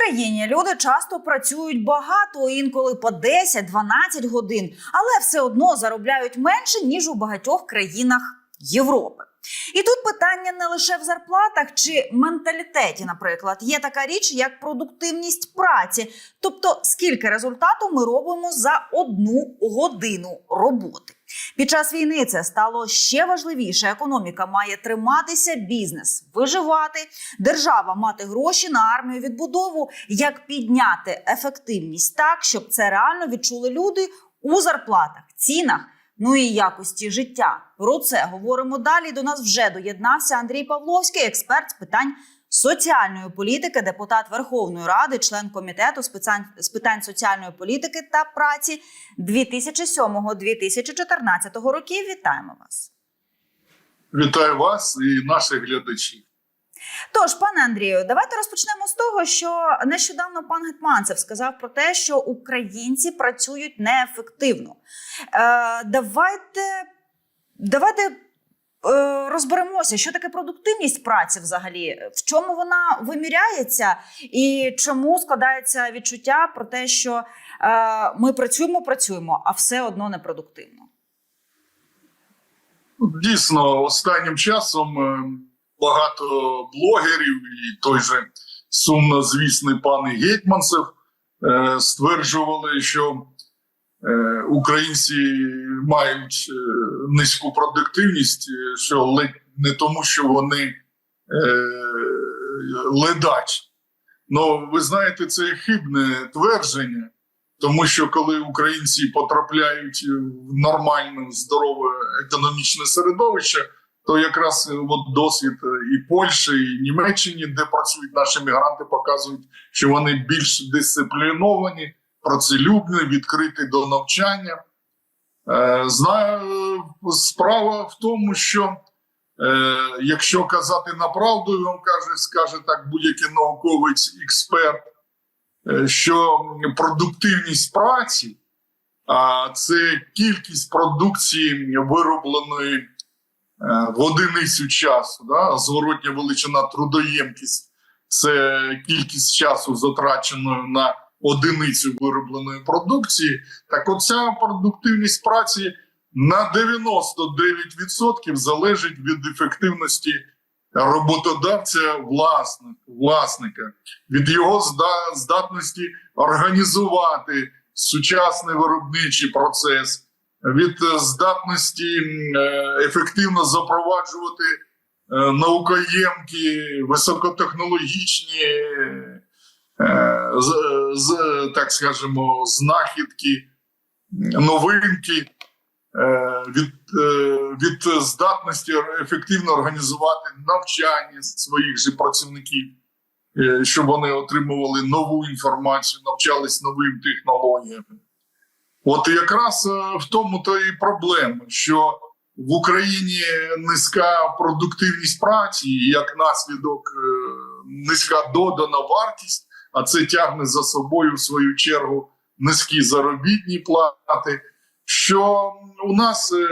Україні люди часто працюють багато, інколи по 10-12 годин, але все одно заробляють менше ніж у багатьох країнах Європи. І тут питання не лише в зарплатах чи менталітеті, наприклад, є така річ, як продуктивність праці, тобто скільки результату ми робимо за одну годину роботи. Під час війни це стало ще важливіше. Економіка має триматися, бізнес виживати, держава мати гроші на армію відбудову. Як підняти ефективність так, щоб це реально відчули люди у зарплатах, цінах. Ну і якості життя. Про це говоримо далі. До нас вже доєднався Андрій Павловський, експерт з питань соціальної політики, депутат Верховної Ради, член комітету з питань, соціальної політики та праці 2007-2014 років. Вітаємо вас. Вітаю вас і наших глядачів. Тож, пане Андрію, давайте розпочнемо з того, що нещодавно пан Гетманцев сказав про те, що українці працюють неефективно. Е, давайте давайте розберемося, що таке продуктивність праці взагалі, в чому вона виміряється, і чому складається відчуття про те, що е, ми працюємо, працюємо, а все одно непродуктивно. Дійсно, останнім часом е, багато блогерів і той же сумнозвісний пан Гетьманцев е, стверджували, що е, українці мають е, низьку продуктивність, е, що ледь не тому, що вони е, ледач. Ну, ви знаєте, це хибне твердження. Тому що коли українці потрапляють в нормальне здорове економічне середовище, то якраз от досвід і Польщі, і Німеччині, де працюють наші мігранти, показують, що вони більш дисципліновані, працелюбні, відкриті до навчання. Е, Знаю, справа в тому, що е, якщо казати на правду, він каже, скаже так будь-який науковець експерт що продуктивність праці, а це кількість продукції виробленої е, в одиницю часу, да? зворотня величина трудоємкість це кількість часу затраченою на одиницю виробленої продукції. Так, оця продуктивність праці на 99% залежить від ефективності роботодавця власник, власника, від його здатності організувати сучасний виробничий процес, від з-здатності ефективно запроваджувати е, наукоємкі, високотехнологічні, е, з, з, так скажемо, знахідки, новинки. Е, від від здатності ефективно організувати навчання своїх же працівників, щоб вони отримували нову інформацію, навчались новим технологіям. От якраз в тому то і проблема, що в Україні низька продуктивність праці, як наслідок низька додана вартість, а це тягне за собою в свою чергу низькі заробітні плати що у нас е,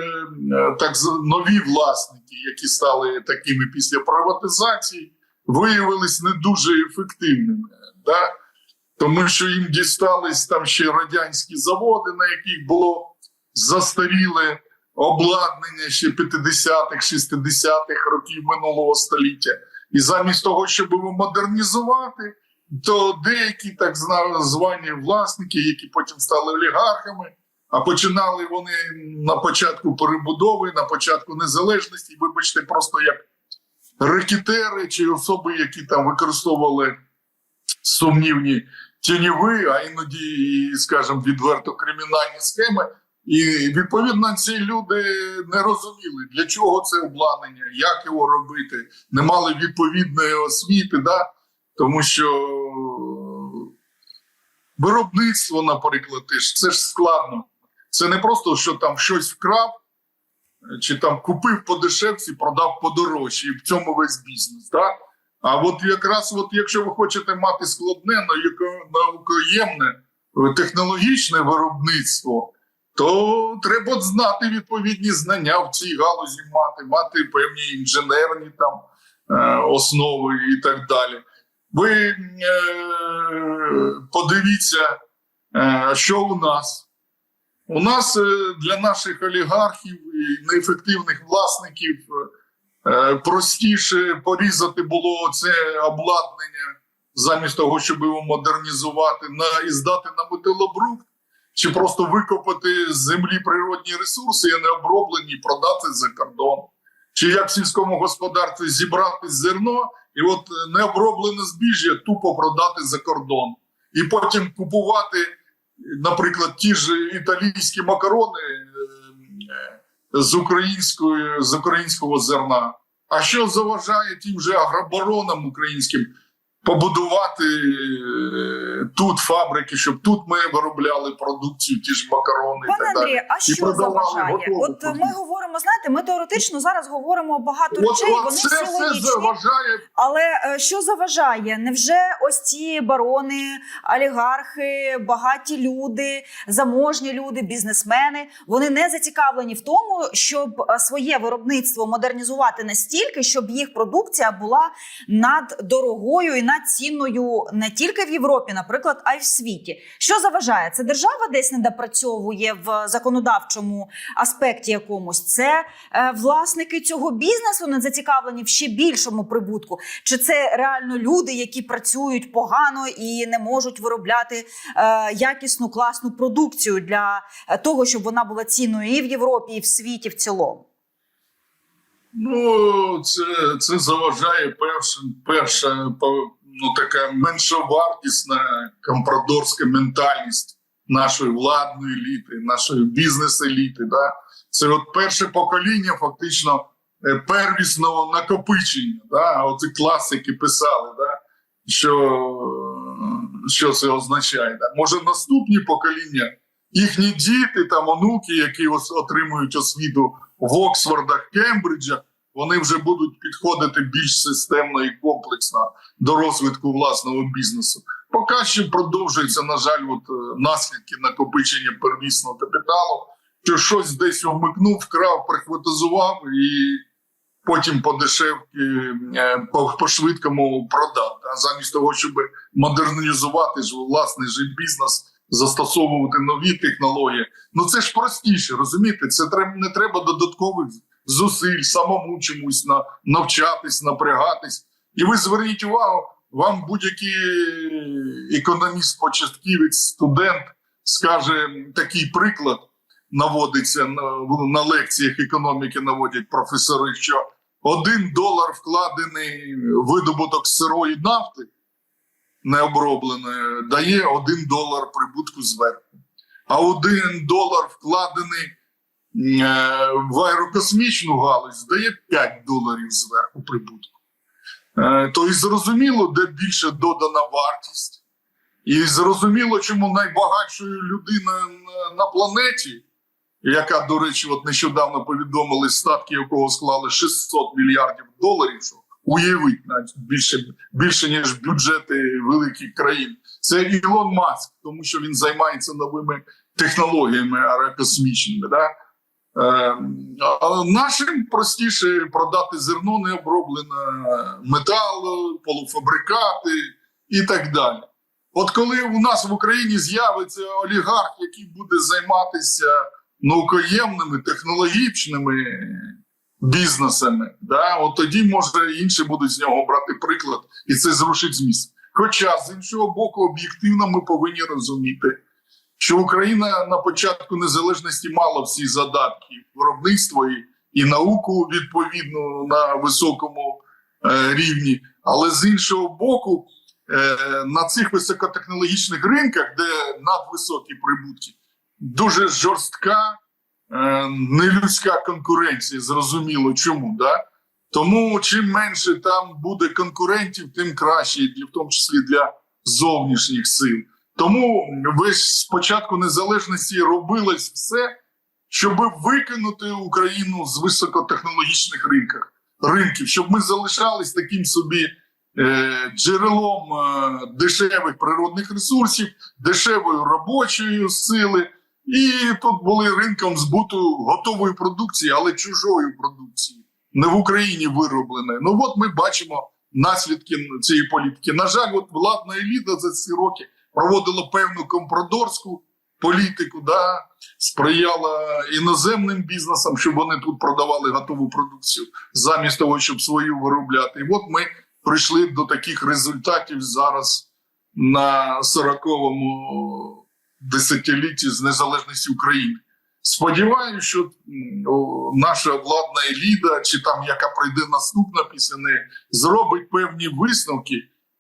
так нові власники, які стали такими після приватизації, виявились не дуже ефективними, да? тому що їм дістались там ще радянські заводи, на яких було застаріле обладнання ще 50-х, 60-х років минулого століття. І замість того, щоб його модернізувати, то деякі так звані власники, які потім стали олігархами. А починали вони на початку перебудови, на початку незалежності, вибачте, просто як рекетери чи особи, які там використовували сумнівні тіньові, а іноді, скажімо, відверто кримінальні схеми. І відповідно ці люди не розуміли, для чого це обладнання, як його робити, не мали відповідної освіти, да? Тому що виробництво, наприклад, це ж складно. Це не просто, що там щось вкрав, чи там купив по дешевці, продав по дорожчі, і в цьому весь бізнес. Так? А от якраз, от якщо ви хочете мати складне, наукоємне, технологічне виробництво, то треба знати відповідні знання в цій галузі мати, мати певні інженерні там е, основи і так далі. Ви е, подивіться, е, що у нас. У нас е, для наших олігархів і неефективних власників е, простіше порізати було це обладнання замість того, щоб його модернізувати на і здати на металобрухт, чи просто викопати з землі природні ресурси, і не оброблені, продати за кордон. Чи як в сільському господарстві зібрати зерно і от е, необроблене збіжжя тупо продати за кордон, і потім купувати, наприклад, ті ж італійські макарони е, е, з української з українського зерна. А що заважає тим же агробаронам українським побудувати е, тут фабрики, щоб тут ми виробляли продукцію, ті ж макарони і Пане так далі. А що заважає? От ми продукцію. говоримо, знаєте, ми теоретично зараз говоримо багато От, речей, вони це всі все логічні. заважає Але е, що заважає? Невже ось ці барони, олігархи, багаті люди, заможні люди, бізнесмени вони не зацікавлені в тому, щоб е, своє виробництво модернізувати настільки, щоб їх продукція була наддорогою і надцінною не тільки в Європі, наприклад, а й в світі. Що заважає? Це держава десь не допрацьовує в законодавчому аспекті якомусь. Це е, власники цього бізнесу не зацікавлені в ще більшому прибутку. Чи це реально люди, які працюють погано і не можуть виробляти е, якісну класну продукцію для е, того, щоб вона була цінною і в Європі, і в світі в цілому? Ну, це, це заважає перша по- ну, така меншовартісна компрадорська ментальність нашої владної еліти, нашої бізнес-еліти. Да? Це от перше покоління, фактично, е, первісного накопичення. Да? Оці класики писали, да? що, що це означає. Да? Може, наступні покоління, їхні діти, там, онуки, які отримують освіту в Оксфордах, Кембриджах, вони вже будуть підходити більш системно і комплексно до розвитку власного бізнесу. Поки що продовжується, на жаль, от е, наслідки накопичення первісного капіталу, що щось десь вмикнув, вкрав, прихватизував і потім по дешевки, е, по, по швидкому продав. А замість того, щоб модернізувати ж власний же бізнес, застосовувати нові технології. Ну це ж простіше, розумієте? Це не треба додаткових зусиль, самому чомусь на навчатись, напрягатись. І ви зверніть увагу, вам будь-який економіст, початківець, студент скаже такий приклад. Наводиться на, на лекціях економіки, наводять професори, що один долар вкладений видобуток сирої нафти необробленої дає один долар прибутку зверху. А один долар вкладений в аерокосмічну галузь дає 5 доларів зверху прибутку. Е, То і зрозуміло, де більше додана вартість, і зрозуміло, чому найбагатшою людиною на, планеті, яка, до речі, от нещодавно повідомили статки, якого склали 600 мільярдів доларів. Що уявить більше, більше ніж бюджети великих країн. Це Ілон Маск, тому що він займається новими технологіями аерокосмічними. Да? Е, а нашим простіше продати зерно необроблене, метал, полуфабрикати і так далі. От коли у нас в Україні з'явиться олігарх, який буде займатися наукоємними, технологічними бізнесами, да, от тоді може інші будуть з нього брати приклад, і це зрушить зміст. Хоча з іншого боку, об'єктивно ми повинні розуміти, що Україна на початку незалежності мала всі задатки виробництва і, і науку відповідно на високому е, рівні, але з іншого боку, е, на цих високотехнологічних ринках, де надвисокі прибутки, дуже жорстка е, нелюдська конкуренція. Зрозуміло, чому да? Тому чим менше там буде конкурентів, тим краще, в тому числі для зовнішніх сил. Тому ви ж з незалежності робилось все, щоб викинути Україну з високотехнологічних ринків, ринків, щоб ми залишались таким собі е, джерелом е, дешевих природних ресурсів, дешевої робочої сили, і тут були ринком збуту готової продукції, але чужої продукції, не в Україні виробленої. Ну от ми бачимо наслідки цієї політики. На жаль, от владна еліта за ці роки проводила певну компрадорську політику, да, сприяла іноземним бізнесам, щоб вони тут продавали готову продукцію, замість того, щоб свою виробляти. І от ми прийшли до таких результатів зараз на 40-му десятилітті з незалежності України. Сподіваюся, що наша владна еліта, чи там яка прийде наступна після неї, зробить певні висновки,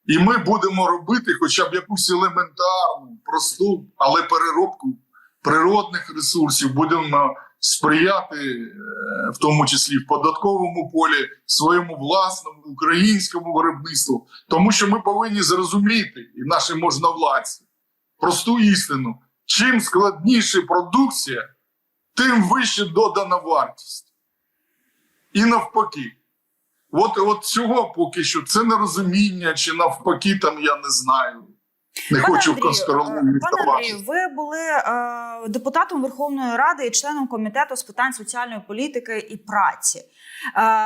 і ми будемо робити хоча б якусь елементарну, просту, але переробку природних ресурсів, будемо сприяти, е, в тому числі в податковому полі, своєму власному українському виробництву, тому що ми повинні зрозуміти, і наші можновладці, просту істину: чим складніша продукція, тим вище додана вартість. І навпаки. От, от цього поки що це нерозуміння, чи навпаки, там я не знаю. Не Пане хочу Андрію, е, Пане. Андрію, ви були е, депутатом Верховної Ради і членом комітету з питань соціальної політики і праці. Е,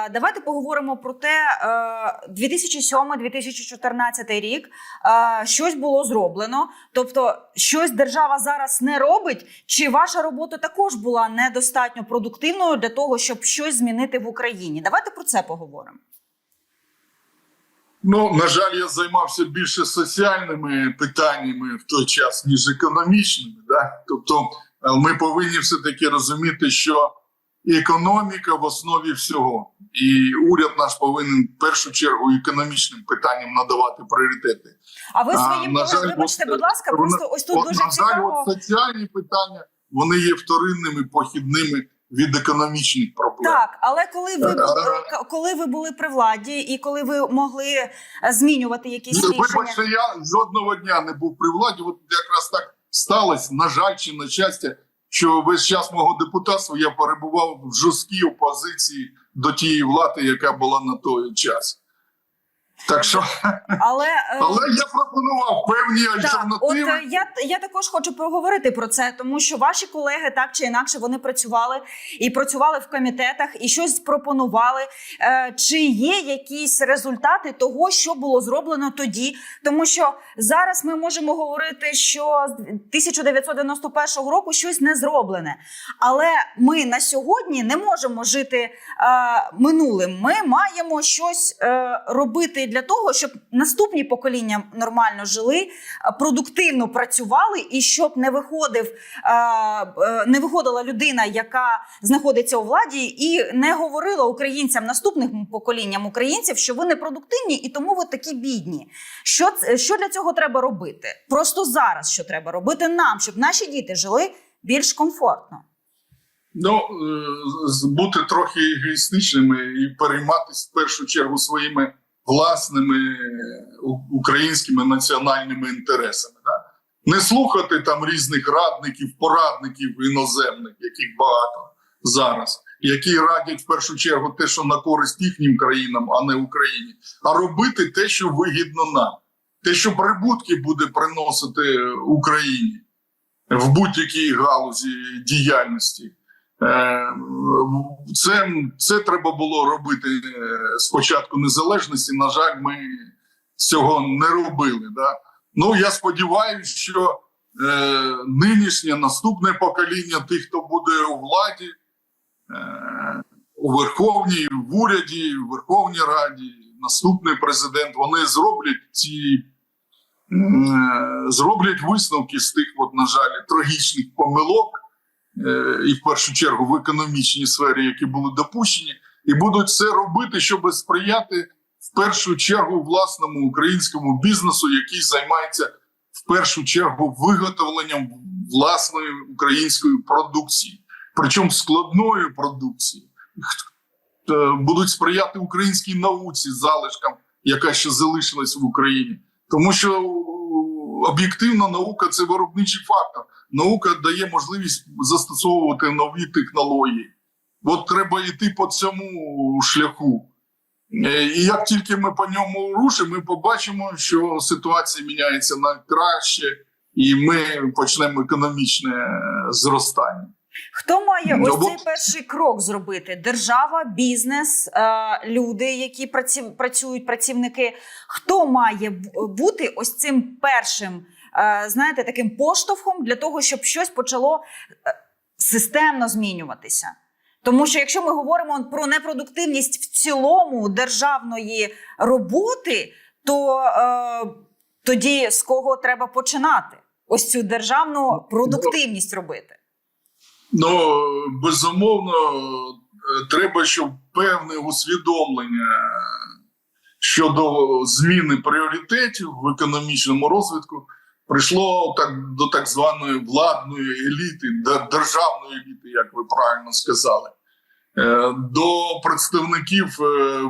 давайте поговоримо про те, е, 2007-2014 рік е, щось було зроблено. Тобто, щось держава зараз не робить, чи ваша робота також була недостатньо продуктивною для того, щоб щось змінити в Україні? Давайте про це поговоримо. Ну, на жаль, я займався більше соціальними питаннями в той час, ніж економічними. Да? Тобто, е, ми повинні все-таки розуміти, що економіка в основі всього, і уряд наш повинен в першу чергу економічним питанням надавати пріоритети. А ви своїм колегам, вибачте, будь ласка, просто ось тут От, дуже на жаль, цікаво. от соціальні питання вони є вторинними похідними від економічних проблем. Так, але коли ви Е, коли ви були при владі, і коли ви могли е, змінювати якісь рішення, Вибачте, я жодного дня не був при владі. От якраз так сталося, на жаль, чи на щастя, що весь час мого депутатства я перебував в жорсткій опозиції до тієї влади, яка була на той час. Так що, але, е, але я пропонував певні Так, от альтернативи. е, я, я також хочу поговорити про це, тому що ваші колеги так чи інакше вони працювали і працювали в комітетах і щось пропонували. Е, чи є якісь результати того, що було зроблено тоді? Тому що зараз ми можемо говорити, що з 1991 року щось не зроблене. Але ми на сьогодні не можемо жити е, минулим. Ми маємо щось е, робити для того, щоб наступні покоління нормально жили, е, продуктивно працювали, і щоб не виходив, е, е, не виходила людина, яка знаходиться у владі, і не говорила українцям, наступним поколінням українців, що ви не продуктивні і тому ви такі бідні. Що, що для цього треба робити? Просто зараз що треба робити нам, щоб наші діти жили більш комфортно. Ну, бути трохи егоїстичними і перейматися в першу чергу своїми власними е, українськими національними інтересами. Да? Не слухати там різних радників, порадників іноземних, яких багато зараз, які радять в першу чергу те, що на користь їхнім країнам, а не Україні, а робити те, що вигідно нам, те, що прибутки буде приносити Україні в будь-якій галузі діяльності. Е, Це, це треба було робити е, спочатку незалежності. На жаль, ми цього не робили. Да? Ну я сподіваюся, що е, нинішнє наступне покоління тих, хто буде у владі, е, у Верховній, в уряді, в Верховній Раді, наступний президент, вони зроблять ці. е, Зроблять висновки з тих, от, на жаль, трагічних помилок, е, і в першу чергу в економічній сфері, які були допущені, і будуть це робити, щоб сприяти в першу чергу власному українському бізнесу, який займається в першу чергу виготовленням власної української продукції, причому складної продукції. Е, Будуть сприяти українській науці залишкам, яка ще залишилась в Україні, тому що об'єктивна наука це виробничий фактор наука дає можливість застосовувати нові технології. От треба йти по цьому шляху. Е, І як тільки ми по ньому рушимо, ми побачимо, що ситуація міняється на краще, і ми почнемо економічне е, зростання. Хто має ось цей перший крок зробити? Держава, бізнес, е, люди, які працюють, працівники. Хто має бути ось цим першим, знаєте, таким поштовхом для того, щоб щось почало е, системно змінюватися? Тому що якщо ми говоримо про непродуктивність в цілому державної роботи, то е, тоді з кого треба починати? Ось цю державну продуктивність робити. Ну, безумовно, е, треба, щоб певне усвідомлення щодо зміни пріоритетів в економічному розвитку прийшло так до так званої владної еліти, державної еліти, як ви правильно сказали, е, до представників е,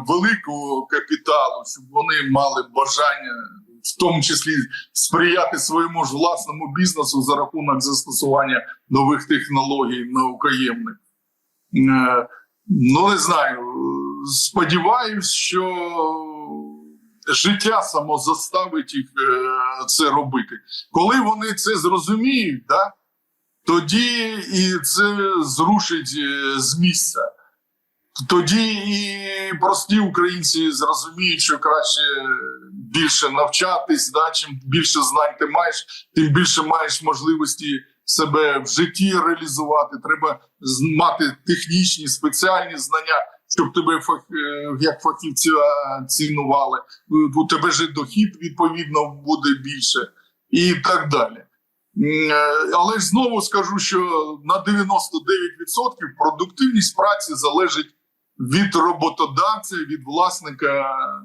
великого капіталу, щоб вони мали бажання, в тому числі сприяти своєму ж власному бізнесу за рахунок застосування нових технологій наукоємних. Е, Ну, не знаю. Сподіваюсь, що життя само заставить їх е, це робити. Коли вони це зрозуміють, да, тоді і це зрушить е, з місця. Тоді і прості українці зрозуміють, що краще більше навчатись, да, чим більше знань ти маєш, тим більше маєш можливості себе в житті реалізувати. Треба мати технічні спеціальні знання, щоб тебе е, як фахівця цінували. У тебе ж дохід відповідно буде більше і так далі. Е, Але ж знову скажу, що на 99% продуктивність праці залежить від роботодавця, від власника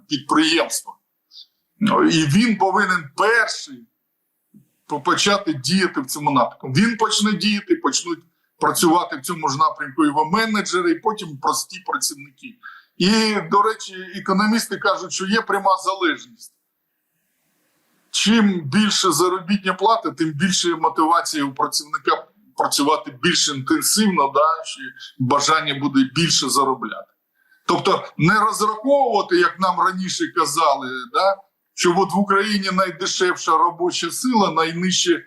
підприємства. Ну, І він повинен перший почати діяти в цьому напрямку. Він почне діяти, почнуть працювати в цьому ж напрямку його менеджери, і потім прості працівники. І, до речі, економісти кажуть, що є пряма залежність. Чим більше заробітня плата, тим більше мотивація у працівника працювати більш інтенсивно, да, чи бажання буде більше заробляти. Тобто не розраховувати, як нам раніше казали, да, що от в Україні найдешевша робоча сила, найнижчі е,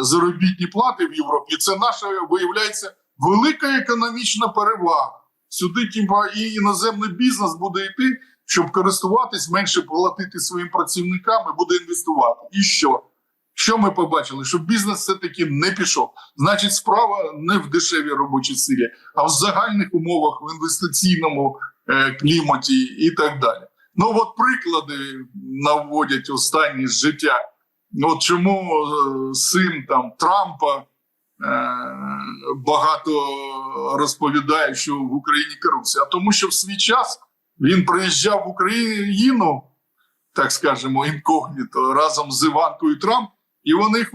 заробітні плати в Європі. Це наша виявляється велика економічна перевага. Сюди типа, і іноземний бізнес буде йти, щоб користуватись, менше платити своїм працівникам і буде інвестувати. І що? Що ми побачили? Що бізнес все-таки не пішов. Значить, справа не в дешевій робочій силі, а в загальних умовах, в інвестиційному е, кліматі і так далі. Ну, от приклади наводять останні з життя. От чому е, син там Трампа е, багато розповідає, що в Україні корупція. А тому, що в свій час він приїжджав в Україну, так скажемо, інкогніто разом з Іванкою Трамп, і вони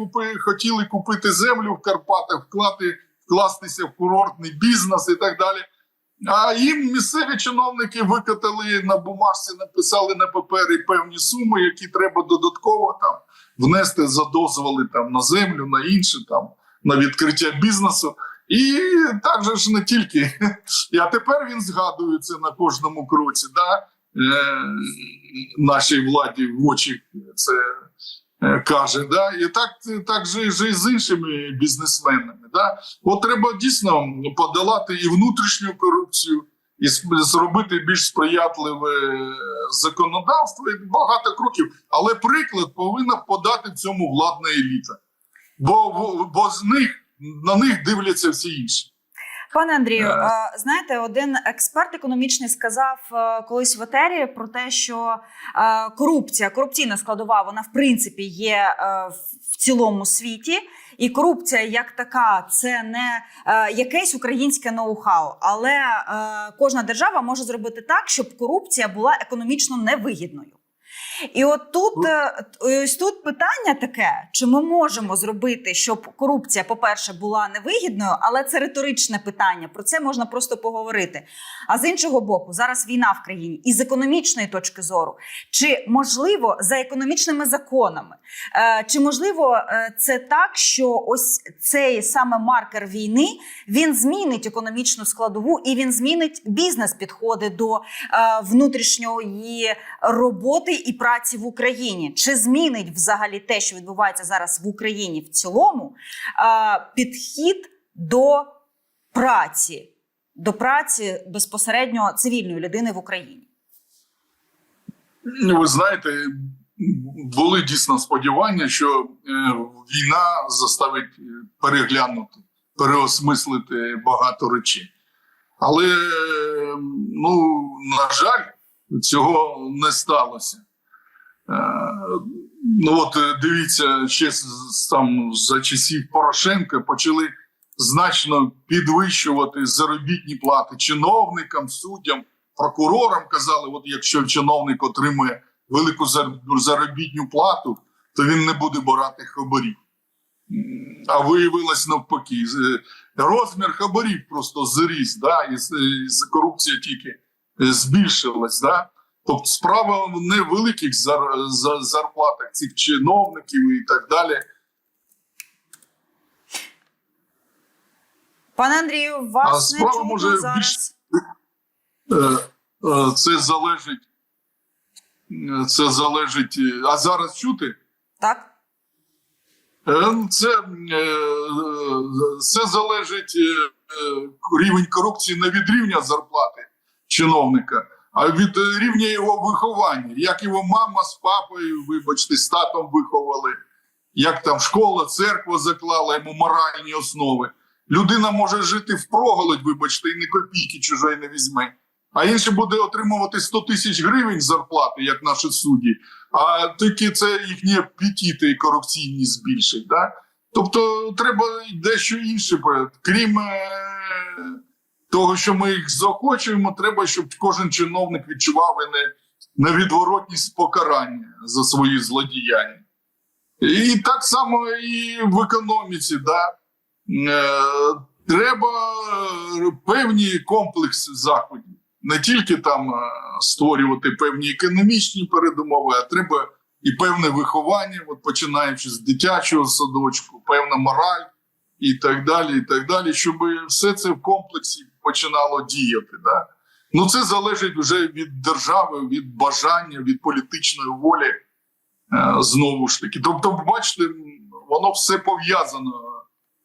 хотіли купити землю в Карпатах, вклати, вкластися в курортний бізнес і так далі. А їм місцеві чиновники викатали на бумажці, написали на папері певні суми, які треба додатково там внести за дозволи там на землю, на інше там на відкриття бізнесу. І так же ж не тільки. А тепер він згадує це на кожному кроці. Да? Е, нашій владі в очі це е, каже. Да? І так, так же, же і з іншими бізнесменами. Да? От треба дійсно подолати і внутрішню корупцію, і зробити більш сприятливе законодавство і багато кроків. Але приклад повинна подати цьому владна еліта. Бо, бо, бо з них на них дивляться всі інші. Пане Андрію, Е. знаєте, один експерт економічний сказав е, колись в етері про те, що е, корупція, корупційна складова, вона в принципі є в цілому світі. І корупція як така, це не е, якесь українське ноу-хау, але е, кожна держава може зробити так, щоб корупція була економічно невигідною. І от тут е, ось тут питання таке: чи ми можемо зробити, щоб корупція, по-перше, була невигідною, але це риторичне питання. Про це можна просто поговорити. А з іншого боку, зараз війна в країні, і з економічної точки зору, чи можливо за економічними законами, е, чи можливо е, це так, що ось цей саме маркер війни він змінить економічну складову і він змінить бізнес-підходи до е, внутрішньої роботи і праці в Україні? Чи змінить взагалі те, що відбувається зараз в Україні в цілому, е, підхід до праці, до праці безпосередньо цивільної людини в Україні? Ну, Ви знаєте, були дійсно сподівання, що е, війна заставить е, переглянути, переосмислити багато речей. Але, ну, на жаль, цього не сталося. Е, Ну, от е, дивіться, ще там за часів Порошенка почали значно підвищувати заробітні плати чиновникам, суддям, прокурорам. Казали, от якщо чиновник отримує велику зар- заробітну плату, то він не буде брати хабарів. А виявилось навпаки. Розмір хабарів просто зріс, да, і, корупція тільки е, збільшилась. Да? Тобто справа в невеликих зар, за, зарплатах цих чиновників і так далі. Пане Андрію, А вас не справа чутно може зараз. більш- Е, е, Це залежить. Це залежить. А зараз чути? Так? Е, Це, це залежить рівень корупції не від рівня зарплати чиновника, а від рівня його виховання. Як його мама з папою, вибачте, з татом виховали, як там школа, церква заклала йому моральні основи. Людина може жити впроголодь, вибачте, і ні копійки чужої не візьме. А інший буде отримувати 100 тисяч гривень зарплати, як наші судді, а тільки це їхні апетити корупційні збільшить. Да? Тобто треба дещо інше. Крім е, того, що ми їх заохочуємо, треба, щоб кожен чиновник відчував і не, невідворотність покарання за свої злодіяння. І так само і в економіці. Да? Е, треба певні комплекси заходів. Не тільки там е, створювати певні економічні передумови, а треба і певне виховання, от починаючи з дитячого садочку, певна мораль і так далі, і так далі, щоб все це в комплексі починало діяти. Да? Ну це залежить вже від держави, від бажання, від політичної волі. е, Знову ж таки. Тобто, бачите, воно все пов'язано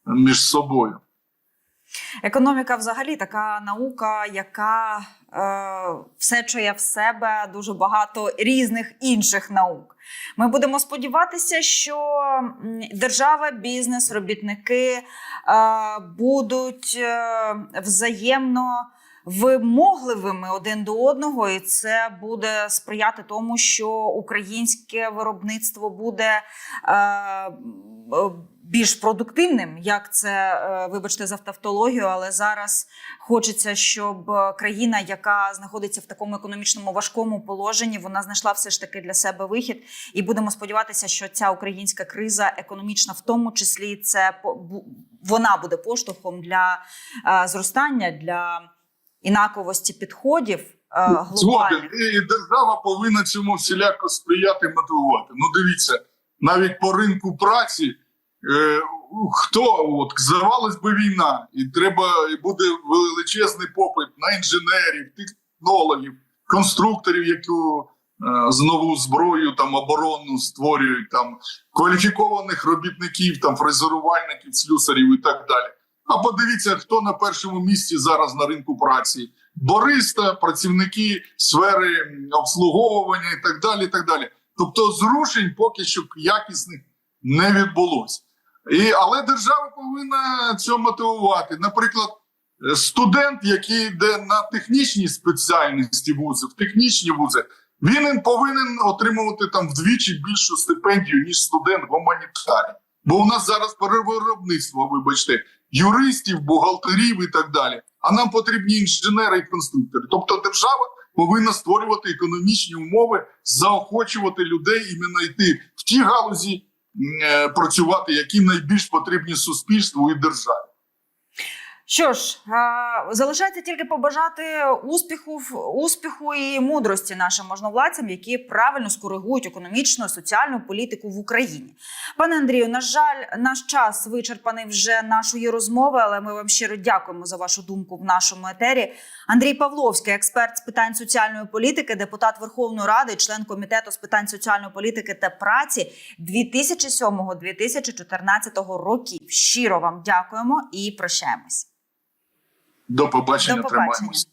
між собою. Економіка взагалі така наука, яка е, є в себе дуже багато різних інших наук. Ми будемо сподіватися, що держава, бізнес, робітники е, будуть е, взаємно вимогливими один до одного, і це буде сприяти тому, що українське виробництво буде. Е, більш продуктивним, як це, е, вибачте, за тавтологію, але зараз хочеться, щоб країна, яка знаходиться в такому економічному важкому положенні, вона знайшла все ж таки для себе вихід. І будемо сподіватися, що ця українська криза економічна, в тому числі, це вона буде поштовхом для е, зростання, для інаковості підходів. е, Згоден. Глобальних. І держава повинна цьому всіляко сприяти мотивувати. Ну, дивіться, навіть по ринку праці, е, хто от здавалось би війна, і треба і буде величезний попит на інженерів, технологів, конструкторів, які е, з нову зброю там оборонну створюють там кваліфікованих робітників, там фрезерувальників, слюсарів і так далі. А подивіться, хто на першому місці зараз на ринку праці. Бориста, працівники сфери обслуговування і так далі. і так далі. Тобто зрушень поки що якісних не відбулося. І, але держава повинна цього мотивувати. Наприклад, е, студент, який йде на технічні спеціальності вузи, в технічні вузи, він повинен отримувати там вдвічі більшу стипендію, ніж студент гуманітарій. Бо у нас зараз перевиробництво, вибачте, юристів, бухгалтерів і так далі. А нам потрібні інженери і конструктори. Тобто держава повинна створювати економічні умови, заохочувати людей іменно йти в ті галузі е, працювати, які найбільш потрібні суспільству і державі. Що ж, залишається тільки побажати успіху, успіху і мудрості нашим можновладцям, які правильно скоригують економічну і соціальну політику в Україні. Пане Андрію, на жаль, наш час вичерпаний вже нашої розмови, але ми вам щиро дякуємо за вашу думку в нашому етері. Андрій Павловський, експерт з питань соціальної політики, депутат Верховної Ради, член комітету з питань соціальної політики та праці 2007-2014 років. Щиро вам дякуємо і прощаємось. До побачення, До побачення. тримаємось.